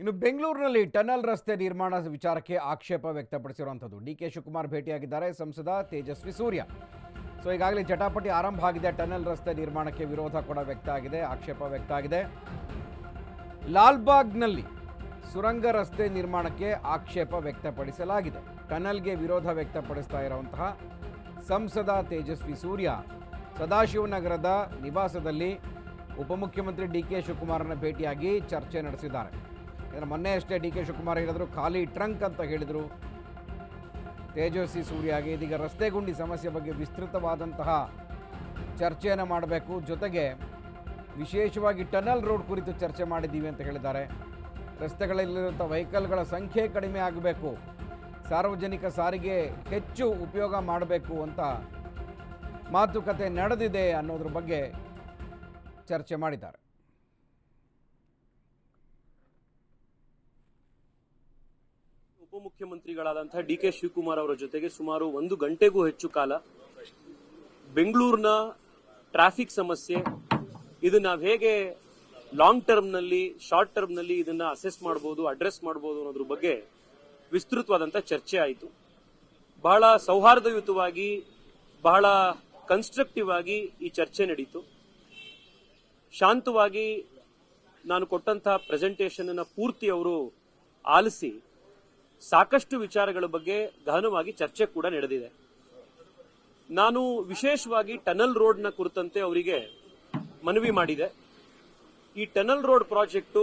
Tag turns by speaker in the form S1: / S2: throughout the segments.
S1: ಇನ್ನು ಬೆಂಗಳೂರಿನಲ್ಲಿ ಟನಲ್ ರಸ್ತೆ ನಿರ್ಮಾಣ ವಿಚಾರಕ್ಕೆ ಆಕ್ಷೇಪ ವ್ಯಕ್ತಪಡಿಸಿರುವಂಥದ್ದು. ಡಿ ಕೆ ಶಿವಕುಮಾರ್ ಭೇಟಿಯಾಗಿದ್ದಾರೆ, ಸಂಸದ ತೇಜಸ್ವಿ ಸೂರ್ಯ. ಸೊ, ಈಗಾಗಲೇ ಜಟಾಪಟಿ ಆರಂಭ ಆಗಿದೆ, ಟನಲ್ ರಸ್ತೆ ನಿರ್ಮಾಣಕ್ಕೆ ವಿರೋಧ ಕೂಡ ವ್ಯಕ್ತ ಆಗಿದೆ, ಆಕ್ಷೇಪ ವ್ಯಕ್ತ ಆಗಿದೆ. ಲಾಲ್ಬಾಗ್ನಲ್ಲಿ ಸುರಂಗ ರಸ್ತೆ ನಿರ್ಮಾಣಕ್ಕೆ ಆಕ್ಷೇಪ ವ್ಯಕ್ತಪಡಿಸಲಾಗಿದೆ. ಟನಲ್ಗೆ ವಿರೋಧ ವ್ಯಕ್ತಪಡಿಸ್ತಾ ಇರುವಂತಹ ಸಂಸದ ತೇಜಸ್ವಿ ಸೂರ್ಯ, ಸದಾಶಿವನಗರದ ನಿವಾಸದಲ್ಲಿ ಉಪಮುಖ್ಯಮಂತ್ರಿ ಡಿ ಕೆ ಶಿವಕುಮಾರನ ಭೇಟಿಯಾಗಿ ಚರ್ಚೆ ನಡೆಸಿದ್ದಾರೆ. ಮೊನ್ನೆ ಅಷ್ಟೇ ಡಿ ಕೆ ಶಿವಕುಮಾರ್ ಹೇಳಿದ್ರು, ಖಾಲಿ ಟ್ರಂಕ್ ಅಂತ ಹೇಳಿದರು. ತೇಜಸ್ವಿ ಸೂರ್ಯಗೆ ಇದೀಗ ರಸ್ತೆ ಗುಂಡಿ ಸಮಸ್ಯೆ ಬಗ್ಗೆ ವಿಸ್ತೃತವಾದಂತಹ ಚರ್ಚೆಯನ್ನು ಮಾಡಬೇಕು. ಜೊತೆಗೆ ವಿಶೇಷವಾಗಿ ಟನಲ್ ರೋಡ್ ಕುರಿತು ಚರ್ಚೆ ಮಾಡಿದ್ದೀವಿ ಅಂತ ಹೇಳಿದ್ದಾರೆ. ರಸ್ತೆಗಳಲ್ಲಿರುವಂಥ ವೆಹಿಕಲ್ಗಳ ಸಂಖ್ಯೆ ಕಡಿಮೆ ಆಗಬೇಕು. ಸಾರ್ವಜನಿಕ ಸಾರಿಗೆ ಹೆಚ್ಚು ಉಪಯೋಗ ಮಾಡಬೇಕು ಅಂತ ಮಾತುಕತೆ ನಡೆದಿದೆ ಅನ್ನೋದ್ರ ಬಗ್ಗೆ ಚರ್ಚೆ ಮಾಡಿದ್ದಾರೆ.
S2: ಉಪಮುಖ್ಯಮಂತ್ರಿಗಳಾದಂತಹ ಡಿ ಕೆ ಶಿವಕುಮಾರ್ ಅವರ ಜೊತೆಗೆ ಸುಮಾರು ಒಂದು ಗಂಟೆಗೂ ಹೆಚ್ಚು ಕಾಲ ಬೆಂಗಳೂರಿನ ಟ್ರಾಫಿಕ್ ಸಮಸ್ಯೆ, ಇದು ನಾವು ಹೇಗೆ ಲಾಂಗ್ ಟರ್ಮ್ನಲ್ಲಿ ಶಾರ್ಟ್ ಟರ್ಮ್ನಲ್ಲಿ ಇದನ್ನ ಅಸೆಸ್ ಮಾಡಬಹುದು ಅಡ್ರೆಸ್ ಮಾಡಬಹುದು ಅನ್ನೋದ್ರ ಬಗ್ಗೆ ವಿಸ್ತೃತವಾದಂತ ಚರ್ಚೆ ಆಯಿತು. ಬಹಳ ಸೌಹಾರ್ದಯುತವಾಗಿ, ಬಹಳ ಕನ್ಸ್ಟ್ರಕ್ಟಿವ್ ಆಗಿ ಈ ಚರ್ಚೆ ನಡೀತು. ಶಾಂತವಾಗಿ ನಾನು ಕೊಟ್ಟಂತಹ ಪ್ರೆಸೆಂಟೇಷನ್ ಪೂರ್ತಿ ಅವರು ಆಲಿಸಿ ಸಾಕಷ್ಟು ವಿಚಾರಗಳ ಬಗ್ಗೆ ಗಹನವಾಗಿ ಚರ್ಚೆ ಕೂಡ ನಡೆದಿದೆ. ನಾನು ವಿಶೇಷವಾಗಿ ಟನಲ್ ರೋಡ್ನ ಕುರಿತಂತೆ ಅವರಿಗೆ ಮನವಿ ಮಾಡಿದೆ. ಈ ಟನಲ್ ರೋಡ್ ಪ್ರಾಜೆಕ್ಟು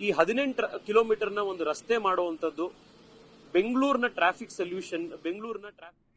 S2: ಈ ಹದಿನೆಂಟು ಕಿಲೋಮೀಟರ್ನ ಒಂದು ರಸ್ತೆ ಮಾಡುವಂಥದ್ದು ಬೆಂಗಳೂರಿನ ಟ್ರಾಫಿಕ್ ಸೊಲ್ಯೂಷನ್, ಬೆಂಗಳೂರಿನ ಟ್ರಾಫಿಕ್